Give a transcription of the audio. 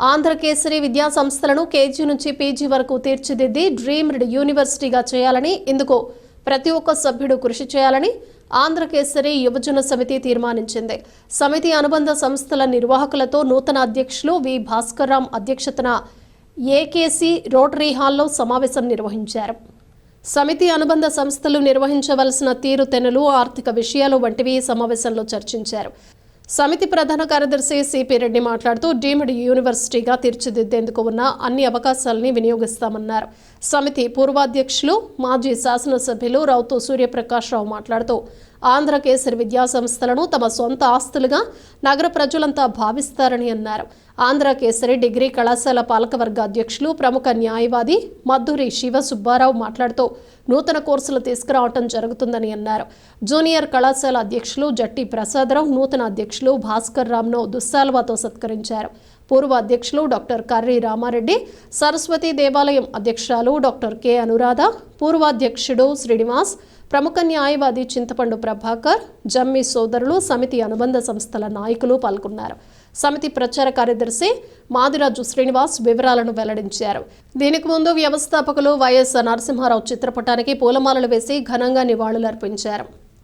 ఆంధ్రకేసరి విద్యా సంస్థలను కేజీ నుంచి పీజీ వరకు తీర్చిదిద్ది డ్రీమ్డ్ యూనివర్సిటీగా చేయాలని ఇందుకు ప్రతి ఒక్క సభ్యుడు కృషి చేయాలని ఆంధ్రకేసరి యువజన సమితి తీర్మానించింది. సమితి అనుబంధ సంస్థల నిర్వాహకులతో నూతన అధ్యక్షులు వి. భాస్కర్రామ్ అధ్యక్షతన ఏకేసీ రోటరీ హాల్లో సమావేశం నిర్వహించారు. సమితి అనుబంధ సంస్థలు నిర్వహించవలసిన తీరుతెన్నులు ఆర్థిక విషయాలు వంటివి సమావేశంలో చర్చించారు. సమితి ప్రధాన కార్యదర్శి సిపి రెడ్డి మాట్లాడుతూ డీమ్డ్ యూనివర్సిటీగా తీర్చిదిద్దేందుకు ఉన్న అన్ని అవకాశాలని వినియోగిస్తామన్నారు. సమితి పూర్వాధ్యక్షులు మాజీ శాసనసభ్యులు రౌతు సూర్యప్రకాశ్రావు మాట్లాడుతూ ఆంధ్రకేసరి విద్యా సంస్థలను తమ సొంత ఆస్తులుగా నగర ప్రజలంతా భావిస్తారని అన్నారు. ఆంధ్రకేసరి డిగ్రీ కళాశాల పాలకవర్గ అధ్యక్షులు ప్రముఖ న్యాయవాది మద్దూరి శివ సుబ్బారావు మాట్లాడుతూ నూతన కోర్సులు తీసుకురావటం జరుగుతుందని అన్నారు. జూనియర్ కళాశాల అధ్యక్షులు జట్టి ప్రసాదరావు నూతన అధ్యక్షులు భాస్కర్ రామ్ను దుస్సాల్వాతో సత్కరించారు. పూర్వ అధ్యక్షులు డాక్టర్ కర్రీ రామారెడ్డి సరస్వతి దేవాలయం అధ్యక్షురాలు డాక్టర్ కె అనురాధ పూర్వాధ్యక్షుడు శ్రీనివాస్ ప్రముఖ న్యాయవాది చింతపండు ప్రభాకర్ జమ్మి సోదరులు సమితి అనుబంధ సంస్థల నాయకులు పాల్గొన్నారు. సమితి ప్రచార కార్యదర్శి మాదిరాజు శ్రీనివాస్ వివరాలను వెల్లడించారు. దీనికి ముందు వ్యవస్థాపకులు వైఎస్ నరసింహారావు చిత్రపటానికి పూలమాలలు వేసి ఘనంగా నివాళులర్పించారు.